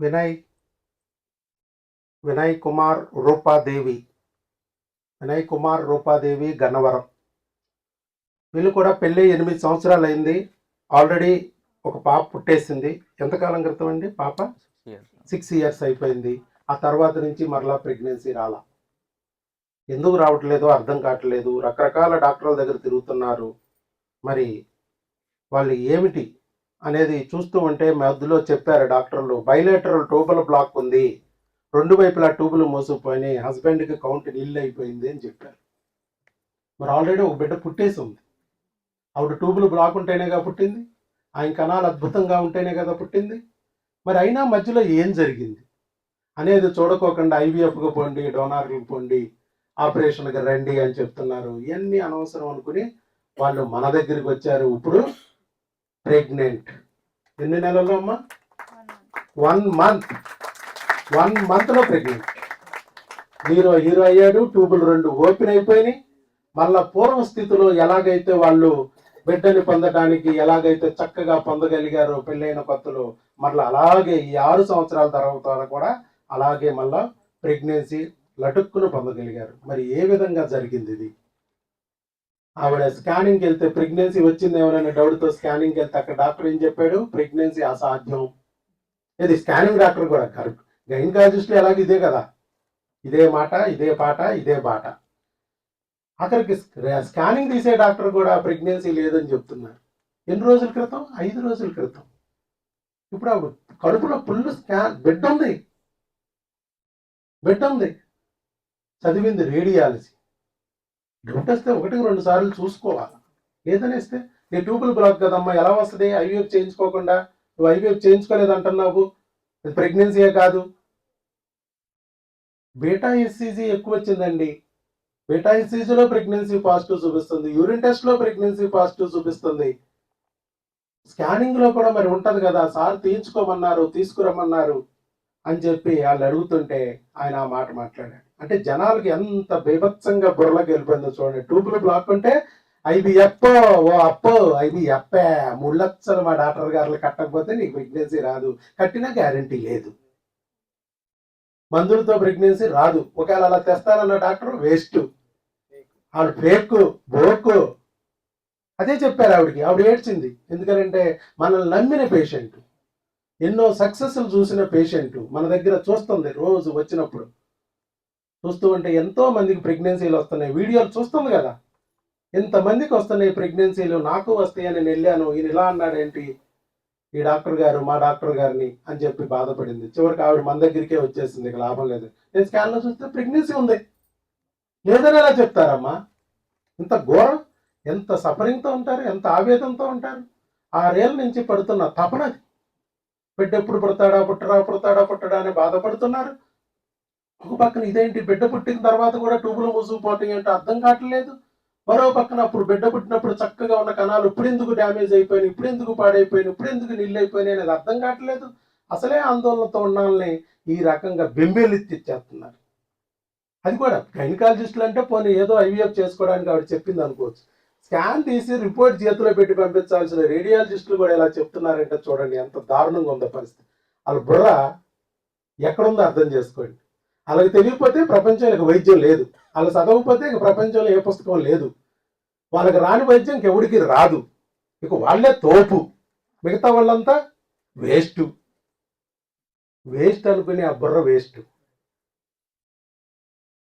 వినయ్ వినయ్ కుమార్ రూపాదేవి వినయ్ కుమార్ రూపాదేవి గన్నవరం వీళ్ళు కూడా పెళ్ళి ఎనిమిది సంవత్సరాలు అయింది. ఆల్రెడీ ఒక పాప పుట్టేసింది. ఎంతకాలం క్రితం అండి పాప? సిక్స్ ఇయర్స్ అయిపోయింది. ఆ తర్వాత నుంచి మరలా ప్రెగ్నెన్సీ రాలా. ఎందుకు రావట్లేదో అర్థం కావట్లేదు. రకరకాల డాక్టర్ల దగ్గర తిరుగుతున్నారు. మరి వాళ్ళు ఏమిటి? అనేది చూస్తూ ఉంటే మధ్యలో చెప్పారు డాక్టర్లు. బయలేటరల్ ట్యూబుల బ్లాక్ ఉంది. రెండు వైపులా ట్యూబులు మోసుకుపోయినాయి. హస్బెండ్కి కౌంట్ నీళ్ళు అయిపోయింది అని చెప్పారు. మరి ఆల్రెడీ ఒక బిడ్డ పుట్టేసి ఉంది ఆవిడ ట్యూబులు బ్లాక్ ఉంటేనేగా పుట్టింది. ఆయన కణాలు అద్భుతంగా ఉంటేనే కదా పుట్టింది. మరి అయినా మధ్యలో ఏం జరిగింది? అనేది చూడకోకుండా ఐవీఎఫ్కి పోండి డోనార్లకు పోండి ఆపరేషన్కి రండి అని చెప్తున్నారు. ఇవన్నీ అనవసరం అనుకుని వాళ్ళు మన దగ్గరికి వచ్చారు. ఇప్పుడు ప్రెగ్నెంట్. ఎన్ని నెలలు అమ్మా? One month. వన్ మంత్లో ప్రెగ్నెంట్. హీరో హీరో అయ్యాడు ట్యూబులు రెండు ఓపెన్ అయిపోయినాయి. మళ్ళా పూర్వ స్థితిలో ఎలాగైతే వాళ్ళు బిడ్డని పొందడానికి ఎలాగైతే చక్కగా పొందగలిగారో పెళ్ళైన కొత్తలో మళ్ళీ అలాగే ఈ ఆరు సంవత్సరాల తర్వాత కూడా అలాగే మళ్ళా ప్రెగ్నెన్సీ లటుక్కును పొందగలిగారు. మరి ఏ విధంగా జరిగింది ఇది? ఆవిడ స్కానింగ్కి వెళ్తే ప్రెగ్నెన్సీ వచ్చింది ఎవరైనా డౌట్తో స్కానింగ్కి వెళ్తే అక్కడ డాక్టర్ ఏం చెప్పాడు? ప్రెగ్నెన్సీ అసాధ్యం. ఇది స్కానింగ్ డాక్టర్ కూడా కరెక్ట్ గైనకాలజిస్టులు ఎలాగ ఇదే కదా. ఇదే మాట ఇదే పాట ఇదే బాట. అక్కడికి స్కానింగ్ తీసే డాక్టర్ కూడా ప్రెగ్నెన్సీ లేదని చెప్తున్నారు. ఎన్ని రోజుల క్రితం? ఐదు రోజుల క్రితం. ఇప్పుడు ఆవిడ కడుపులో ఫుల్ స్కాన్ బిడ్డ ఉంది. బిడ్డ ఉంది. చదివింది రేడియాలజీ డౌట్ వస్తే ఒకటికి రెండు సార్లు చూసుకోవాలి. లేదనేస్తే నీ ట్యూబుల్ బ్లాక్ కదమ్మా ఎలా వస్తుంది? ఐవీఎఫ్ చేయించుకోకుండా నువ్వు ఐవీఎఫ్ చేయించుకోలేదు అంటున్నావు ప్రెగ్నెన్సీయే కాదు. బీటా ఎస్సీజీ ఎక్కువ వచ్చిందండి. బీటా ఎస్సీజీలో ప్రెగ్నెన్సీ పాజిటివ్ చూపిస్తుంది. యూరిన్ టెస్ట్లో ప్రెగ్నెన్సీ పాజిటివ్ చూపిస్తుంది. స్కానింగ్లో కూడా మరి ఉంటుంది కదా సార్ తీయించుకోమన్నారు తీసుకురమ్మన్నారు అని చెప్పి వాళ్ళు అడుగుతుంటే ఆయన ఆ మాట మాట్లాడాడు అంటే జనాలకి ఎంత బీభత్సంగా బుర్రలోకి వెళ్ళిపోయిందో చూడండి. ట్యూబులు బ్లాక్ ఉంటే ఎప్పో ఓ అప్పో ఐబిఎఫ్ మూడు లక్షలు మా డాక్టర్ గారు కట్టకపోతే నీకు ప్రెగ్నెన్సీ రాదు. కట్టినా గ్యారంటీ లేదు. మందులతో ప్రెగ్నెన్సీ రాదు. ఒకవేళ అలా తెస్తానన్న డాక్టర్ వేస్ట్. ఆవిడ ఫేక్ బోకు. అదే చెప్పారు ఆవిడకి. ఆవిడ ఏడ్చింది. ఎందుకంటే మనల్ని నమ్మిన పేషెంట్ ఎన్నో సక్సెస్లు చూసిన పేషెంట్ మన దగ్గర చూస్తుంది రోజు వచ్చినప్పుడు. చూస్తూ ఉంటే ఎంతో మందికి ప్రెగ్నెన్సీలు వస్తున్నాయి. వీడియోలు చూస్తుంది కదా? ఎంతమందికి వస్తున్నాయి ప్రెగ్నెన్సీలు నాకు వస్తాయని నేను వెళ్ళాను. ఈయన ఇలా అన్నాడేంటి? ఈ డాక్టర్ గారు మా డాక్టర్ గారిని అని చెప్పి బాధపడింది. చివరికి ఆవిడ మన దగ్గరికే వచ్చేసింది. ఇక లాభం లేదు. నేను స్కాన్లో చూస్తే ప్రెగ్నెన్సీ ఉంది. లేదని ఎలా చెప్తారమ్మా? ఇంత ఘోరం? ఎంత సఫరింగ్తో ఉంటారు? ఎంత ఆవేదంతో ఉంటారు? ఆరేళ్ళ నుంచి పడుతున్న తపన బిడ్డ ఎప్పుడు పుడతాడా పుట్టడా పుడతాడా పుట్టడా అని బాధపడుతున్నారు. ఒక పక్కన ఇదేంటి బిడ్డ పుట్టిన తర్వాత కూడా ట్యూబులు మూసుకుపోవటం ఏంటో అర్థం కావట్లేదు. మరో పక్కన అప్పుడు బిడ్డ పుట్టినప్పుడు చక్కగా ఉన్న కణాలు ఇప్పుడు ఎందుకు డ్యామేజ్ అయిపోయినాయి? ఇప్పుడు ఎందుకు పాడైపోయినాయి? ఇప్పుడు ఎందుకు నీళ్ళు అయిపోయినాయి అనేది అర్థం కావట్లేదు. అసలే ఆందోళనతో ఉండాలని ఈ రకంగా బెంబేలెత్తిచ్చేస్తున్నారు అది కూడా గైనకాలజిస్టులు అంటే పోనీ ఏదో ఐవీఎఫ్ చేసుకోవడానికి ఆవిడ చెప్పింది అనుకోవచ్చు. స్కాన్ తీసి రిపోర్ట్ చేతిలో పెట్టి పంపించాల్సిన రేడియాలజిస్టులు కూడా ఇలా చెప్తున్నారంటే చూడండి ఎంత దారుణంగా ఉందో పరిస్థితి. వాళ్ళ బుర్ర ఎక్కడుందో అర్థం చేసుకోండి. వాళ్ళకి తెలియకపోతే ప్రపంచంలో వైద్యం లేదు. వాళ్ళు చదవకపోతే ఇక ప్రపంచంలో ఏ పుస్తకం లేదు. వాళ్ళకి రాని వైద్యం ఇంకెవడికి రాదు. ఇక వాళ్ళే తోపు. మిగతా వాళ్ళంతా వేస్ట్. వేస్ట్ అనుకునే ఆ బుర్ర వేస్ట్.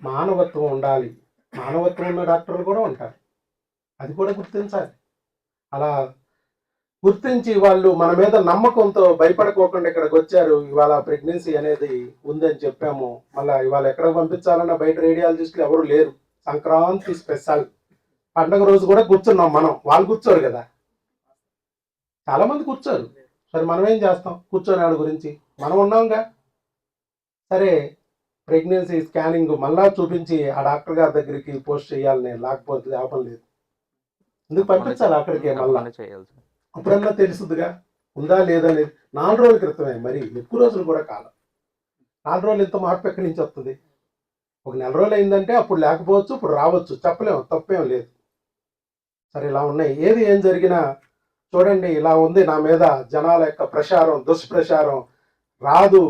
మానవత్వం ఉండాలి. మానవత్వం ఉన్న డాక్టర్లు కూడా ఉంటారు. అది కూడా గుర్తించాలి. అలా గుర్తించి వాళ్ళు మన మీద నమ్మకంతో భయపడకోకుండా ఇక్కడికి వచ్చారు. ఇవాళ ప్రెగ్నెన్సీ అనేది ఉందని చెప్పాము. మళ్ళీ ఇవాళ ఎక్కడ పంపించాలన్నా బయట రేడియాలజిస్టులు ఎవరు లేరు. సంక్రాంతి స్పెషల్ పండగ రోజు కూడా కూర్చున్నాం మనం. వాళ్ళు కూర్చోరు కదా. చాలా మంది కూర్చోరు. సరే మనం ఏం చేస్తాం? కూర్చొని వాడి గురించి. మనం ఉన్నాంగా. సరే ప్రెగ్నెన్సీ స్కానింగ్ మళ్ళా చూపించి ఆ డాక్టర్ గారి దగ్గరికి పోస్ట్ చేయాలని లేకపోతే లేపం లేదు ఎందుకు పంపించాలి అక్కడికి మళ్ళీ? చేయాలి అప్పుడన్నా తెలుసుదిగా ఉందా లేదా అనేది నాలుగు రోజుల క్రితమే మరి ఎక్కువ రోజులు కూడా కాలం. నాలుగు రోజులు ఇంత మార్పు ఎక్కడి నుంచి వస్తుంది? ఒక నెల రోజులు అయిందంటే అప్పుడు లేకపోవచ్చు ఇప్పుడు రావచ్చు. చెప్పలేము తప్పేం లేదు. సరే ఇలా ఉన్నాయి. ఏది ఏం జరిగినా చూడండి ఇలా ఉంది. నా మీద జనాల యొక్క ప్రచారం దుష్ప్రచారం రాదు.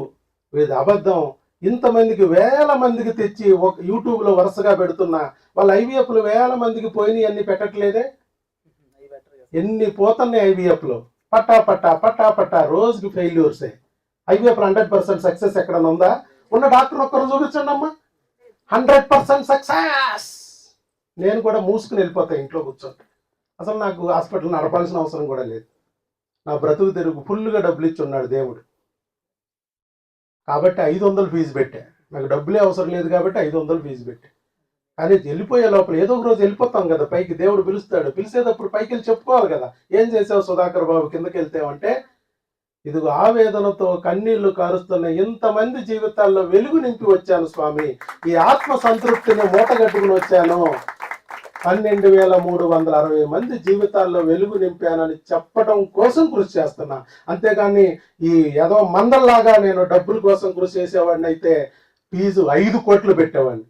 ఇది అబద్ధం. ఇంతమందికి వేల మందికి తెచ్చి ఒక యూట్యూబ్లో వరుసగా పెడుతున్నా. వాళ్ళ ఐవీఎఫ్లు వేల మందికి పోయినాయి అన్ని పెట్టట్లేదే? ఎన్ని పోతున్నాయి ఐవీఎఫ్లో? పట్టా పట్టా పట్టా పట్టా రోజుకి ఫెయిల్యూర్సే ఐవీఎఫ్ హండ్రెడ్ పర్సెంట్ సక్సెస్ ఎక్కడన్నా ఉందా? ఉన్న డాక్టర్ ఒక్కరు చూపించండి అమ్మా. హండ్రెడ్ పర్సెంట్ సక్సెస్ నేను కూడా మూసుకుని వెళ్ళిపోతాను ఇంట్లో కూర్చొని. అసలు నాకు హాస్పిటల్ నడపాల్సిన అవసరం కూడా లేదు. నా బ్రతుకు తెరుగు ఫుల్గా డబ్బులు ఇచ్చి ఉన్నాడు దేవుడు. కాబట్టి ఐదు వందలు ఫీజు పెట్టా. నాకు డబ్బులే అవసరం లేదు కాబట్టి ఐదు వందలు ఫీజు పెట్టా. కానీ వెళ్ళిపోయే లోపల ఏదో ఒక రోజు వెళ్ళిపోతాం కదా పైకి దేవుడు పిలుస్తాడు. పిలిచేటప్పుడు పైకి వెళ్ళి చెప్పుకోవాలి కదా ఏం చేసావు సుధాకర్ బాబు కిందకి వెళ్తేవంటే ఇదిగో ఆవేదనతో కన్నీళ్ళు కారుస్తున్న ఇంతమంది జీవితాల్లో వెలుగు నింపి వచ్చాను స్వామి. ఈ ఆత్మ సంతృప్తిని మూటగట్టుకుని వచ్చాను. పన్నెండు వేల మూడు వందల అరవై మంది జీవితాల్లో వెలుగు నింపానని చెప్పడం కోసం కృషి చేస్తున్నా. అంతేగాని ఈ ఏదో మందల్లాగా నేను డబ్బుల కోసం కృషి చేసేవాడిని అయితే ఫీజు ఐదు కోట్లు పెట్టేవాడిని.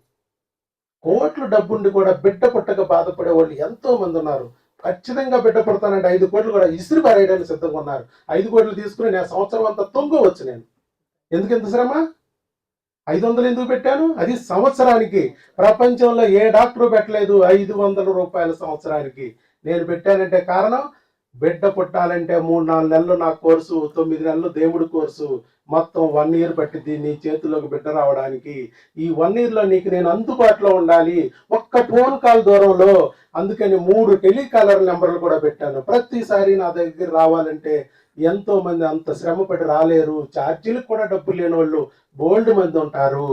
కోట్లు డబ్బుండి కూడా బిడ్డ పుట్టక బాధపడే వాళ్ళు ఎంతో మంది ఉన్నారు. ఖచ్చితంగా బిడ్డ పుడతానంటే ఐదు కోట్లు కూడా ఇసురు పారేయడానికి సిద్ధంగా ఉన్నారు. ఐదు కోట్లు తీసుకుని నేను సంవత్సరం అంతా తొంగవచ్చు నేను. ఎందుకు ఎంత శ్రమ? ఐదు వందలు ఎందుకు పెట్టాను? అది సంవత్సరానికి. ప్రపంచంలో ఏ డాక్టర్ పెట్టలేదు ఐదు వందల రూపాయల సంవత్సరానికి. నేను పెట్టానంటే కారణం బిడ్డ పుట్టాలంటే మూడు నాలుగు నెలలు నా కోర్సు తొమ్మిది నెలలు దేవుడు కోర్సు. మొత్తం వన్ ఇయర్ పట్టింది నీ చేతిలోకి బిడ్డ రావడానికి. ఈ వన్ ఇయర్లో నీకు నేను అందుబాటులో ఉండాలి. ఒక్క ఫోన్ కాల్ దూరంలో. అందుకని మూడు టెలికాలర్ నెంబర్లు కూడా పెట్టాను. ప్రతిసారి నా దగ్గర రావాలంటే ఎంతో మంది అంత శ్రమపడి రాలేరు. ఛార్జీలకు కూడా డబ్బులు లేని వాళ్ళు బోల్డ్ మంది ఉంటారు.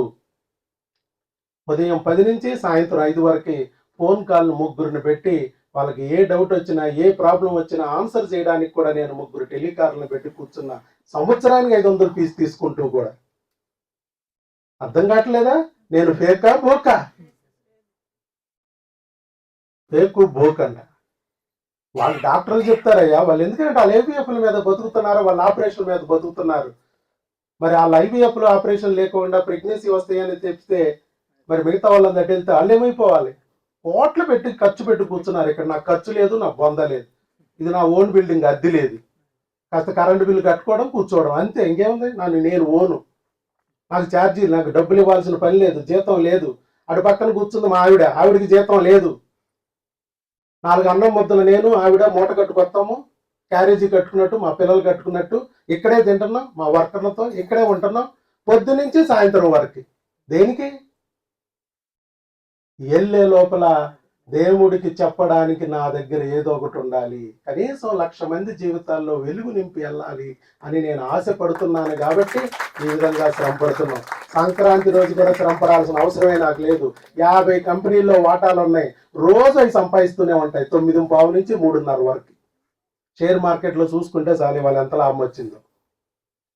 ఉదయం పది నుంచి సాయంత్రం ఐదు వరకు ఫోన్ కాల్ ముగ్గురిని పెట్టి వాళ్ళకి ఏ డౌట్ వచ్చినా ఏ ప్రాబ్లం వచ్చినా ఆన్సర్ చేయడానికి కూడా నేను ముగ్గురు టెలికార్లను పెట్టి కూర్చున్నా సంవత్సరానికి ఐదు వందలు ఫీజు తీసుకుంటూ కూడా. అర్థం కావట్లేదా? నేను ఫేకా బోకా ఫేకు అండ వాళ్ళు డాక్టర్లు చెప్తారయ్యా వాళ్ళు ఎందుకంటే వాళ్ళు ఏపీఎఫ్ల మీద బతుకుతున్నారు వాళ్ళ ఆపరేషన్ మీద బతుకుతున్నారు. మరి వాళ్ళ ఐవీఎఫ్లు ఆపరేషన్ లేకుండా ప్రెగ్నెన్సీ వస్తాయని చెప్తే మరి మిగతా వాళ్ళని దగ్గర వెళ్తే వాళ్ళు ఏమైపోవాలి కోట్లు పెట్టి ఖర్చు పెట్టి కూర్చున్నారు ఇక్కడ. నాకు ఖర్చు లేదు నాకు బొంద లేదు. ఇది నా ఓన్ బిల్డింగ్ అద్దె లేదు. కాస్త కరెంటు బిల్లు కట్టుకోవడం కూర్చోవడం అంతే. ఇంకేముంది? నన్ను నేను ఓను. నాకు ఛార్జీలు నాకు డబ్బులు ఇవ్వాల్సిన పని లేదు జీతం లేదు. అటు పక్కన కూర్చుంది మా ఆవిడ. ఆవిడకి జీతం లేదు. నాలుగు అన్నం ముద్దలు నేను ఆవిడ మూట కట్టుకొస్తాము క్యారేజీ కట్టుకున్నట్టు మా పిల్లలు కట్టుకున్నట్టు. ఇక్కడే తింటున్నాం మా వర్కర్లతో ఇక్కడే ఉంటున్నాం. పొద్దు నుంచి సాయంత్రం వరకు. దేనికి? వెళ్ళే లోపల దేవుడికి చెప్పడానికి నా దగ్గర ఏదో ఒకటి ఉండాలి. కనీసం లక్ష మంది జీవితాల్లో వెలుగు నింపి వెళ్ళాలి అని నేను ఆశపడుతున్నాను కాబట్టి ఈ విధంగా శ్రమ పడుతున్నాం సంక్రాంతి రోజు కూడా శ్రమ పడాల్సిన అవసరమే నాకు లేదు. యాభై కంపెనీల్లో వాటాలు ఉన్నాయి. రోజు అవి సంపాదిస్తూనే ఉంటాయి. తొమ్మిది పావు నుంచి మూడున్నర వరకు. షేర్ మార్కెట్లో చూసుకుంటే చాలు వాళ్ళు ఎంత లాభం వచ్చిందో.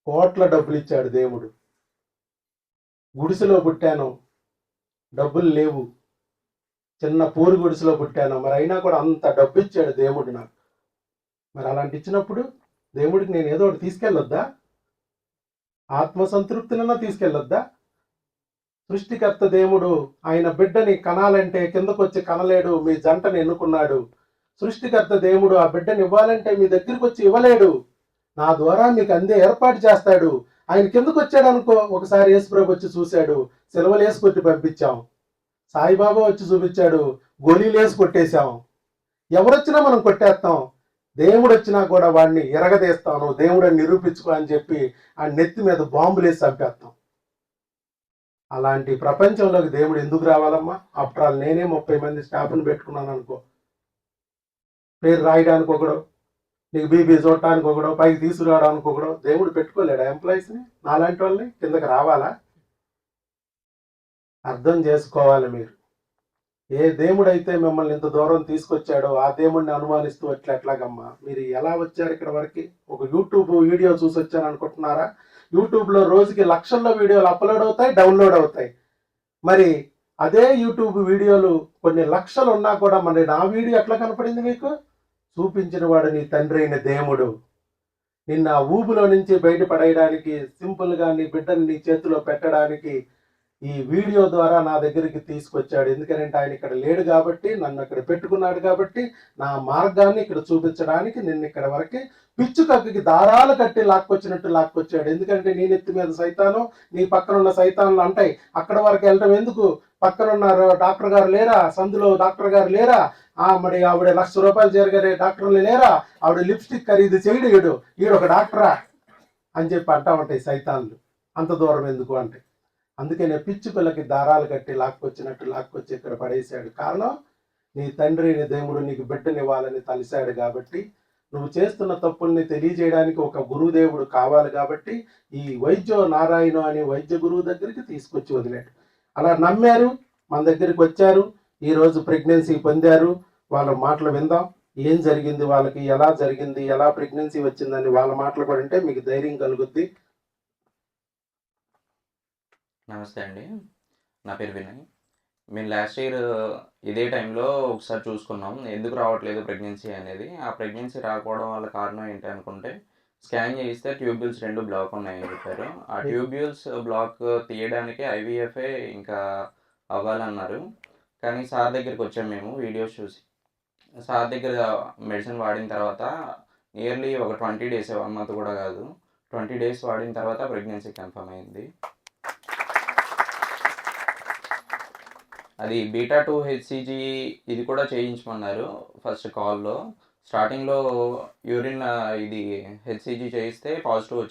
కోట్ల డబ్బులు ఇచ్చాడు దేవుడు. గుడిసెలో పుట్టాను. డబ్బులు లేవు. చిన్న పూరి గుడిసెలో పుట్టాను. మరి అయినా కూడా అంత డబ్బు ఇచ్చాడు దేవుడు నాకు. మరి అలాంటి ఇచ్చినప్పుడు దేవుడికి నేను ఏదో ఒకటి తీసుకెళ్ళొద్దా? ఆత్మసంతృప్తినన్నా తీసుకెళ్ళొద్దా? సృష్టికర్త దేవుడు ఆయన బిడ్డని కనాలంటే కిందకొచ్చి కనలేడు మీ జంటని ఎన్నుకున్నాడు. సృష్టికర్త దేవుడు ఆ బిడ్డని ఇవ్వాలంటే మీ దగ్గరికి వచ్చి ఇవ్వలేడు. నా ద్వారా మీకు అందే ఏర్పాటు చేస్తాడు. ఆయన కిందకు వచ్చాడు అనుకో ఒకసారి యేసుప్రభు వచ్చి చూశాడు. సిలవలు వేసుకొచ్చి పంపించాం. సాయిబాబా వచ్చి చూపించాడు గోళీలు కొట్టేశాం. ఎవరొచ్చినా మనం కొట్టేస్తాం. దేవుడు వచ్చినా కూడా వాడిని ఎరగదీస్తాను దేవుడని నిరూపించుకో అని చెప్పి ఆ నెత్తి మీద బాంబులేసి చంపేస్తాం. అలాంటి ప్రపంచంలోకి దేవుడు ఎందుకు రావాలమ్మా? ఆఫ్టర్ ఆల్ నేనే ముప్పై మంది స్టాఫ్ని పెట్టుకున్నాను అనుకో. పేరు రాయడానికి ఒకడు నీకు బీబీ చూడటానికి ఒకడు పైకి తీసుకురావడానికి ఒకడు దేవుడు పెట్టుకోలేడు ఎంప్లాయీస్ని నాలాంటి వాళ్ళని కిందకి రావాలా? అర్థం చేసుకోవాలి మీరు. ఏ దేవుడైతే మిమ్మల్ని ఇంత దూరం తీసుకొచ్చాడో ఆ దేవుడిని అనుమానిస్తూ అట్లా ఎట్లాగమ్మా మీరు ఎలా వచ్చారు ఇక్కడ వరకు? ఒక యూట్యూబ్ వీడియో చూసి వచ్చాను అనుకుంటున్నారా? యూట్యూబ్లో రోజుకి లక్షల్లో వీడియోలు అప్లోడ్ అవుతాయి డౌన్లోడ్ అవుతాయి. మరి అదే యూట్యూబ్ వీడియోలు కొన్ని లక్షలు ఉన్నా కూడా మరి నా వీడియో ఎట్లా కనపడింది మీకు? చూపించిన వాడు నీ తండ్రి అయిన దేవుడు. నిన్న ఊబులో నుంచి బయటపడేయడానికి సింపుల్గా నీ బిడ్డని నీ చేతిలో పెట్టడానికి ఈ వీడియో ద్వారా నా దగ్గరికి తీసుకొచ్చాడు. ఎందుకంటే ఆయన ఇక్కడ లేడు కాబట్టి నన్ను అక్కడ పెట్టుకున్నాడు కాబట్టి నా మార్గాన్ని ఇక్కడ చూపించడానికి నిన్ను ఇక్కడ వరకు పిచ్చుకక్కకి దారాలు కట్టి లాక్కొచ్చినట్టు లాక్కొచ్చాడు. ఎందుకంటే నీ నెత్తి మీద సైతాను నీ పక్కన ఉన్న సైతాన్లు అంటాయి. అక్కడ వరకు వెళ్ళడం ఎందుకు? పక్కనున్న డాక్టర్ గారు లేరా? సందులో డాక్టర్ గారు లేరా? ఆ మరి ఆవిడ లక్ష రూపాయలు చేరగరే డాక్టర్లు లేరా? ఆవిడ లిప్స్టిక్ ఖరీదు చేయడు ఈడు. ఈడు ఒక డాక్టరా? అని చెప్పి అంటా ఉంటాయి సైతాన్లు. అంత దూరం ఎందుకు అంటే. అందుకనే పిచ్చుకలకి దారాలు కట్టి లాక్కొచ్చినట్టు లాక్కొచ్చి ఇక్కడ పడేశాడు. కారణం నీ తండ్రి నీ దేవుడు నీకు బిడ్డనివ్వాలని తలిశాడు కాబట్టి నువ్వు చేస్తున్న తప్పుల్ని తెలియజేయడానికి ఒక గురుదేవుడు కావాలి కాబట్టి ఈ వైద్య నారాయణ అనే వైద్య గురువు దగ్గరికి తీసుకొచ్చి వదిలేడు. అలా నమ్మారు మన దగ్గరికి వచ్చారు ఈరోజు ప్రెగ్నెన్సీ పొందారు వాళ్ళ మాటలు విందాం. ఏం జరిగింది? వాళ్ళకి ఎలా జరిగింది? ఎలా ప్రెగ్నెన్సీ వచ్చిందని వాళ్ళ మాటలు కూడా అంటే మీకు ధైర్యం కలుగుద్ది. నమస్తే అండి. నా పేరు వినయ్. మేము లాస్ట్ ఇయర్ ఇదే టైంలో ఒకసారి చూసుకున్నాం. ఎందుకు రావట్లేదు ప్రెగ్నెన్సీ అనేది? ఆ ప్రెగ్నెన్సీ రాకపోవడం వల్ల కారణం ఏంటి అనుకుంటే స్కాన్ చేయిస్తే ట్యూబ్యూల్స్ రెండు బ్లాక్ ఉన్నాయని చెప్పారు. ఆ ట్యూబ్యూల్స్ బ్లాక్ తీయడానికి ఐవీఎఫ్ఏ ఇంకా అవ్వాలన్నారు. కానీ సార్ దగ్గరికి వచ్చాము మేము వీడియోస్ చూసి. సార్ దగ్గర మెడిసిన్ వాడిన తర్వాత నియర్లీ ఒక ట్వంటీ డేస్ వన్ మంత్ కూడా కాదు. ట్వంటీ డేస్ వాడిన తర్వాత ప్రెగ్నెన్సీ కన్ఫర్మ్ అయింది. అది బీటా టూ హెచ్సిజీ ఇది కూడా చేయించమన్నారు ఫస్ట్ కాల్లో. స్టార్టింగ్లో యూరిన్ ఇది హెచ్సిజీ చేయిస్తే పాజిటివ్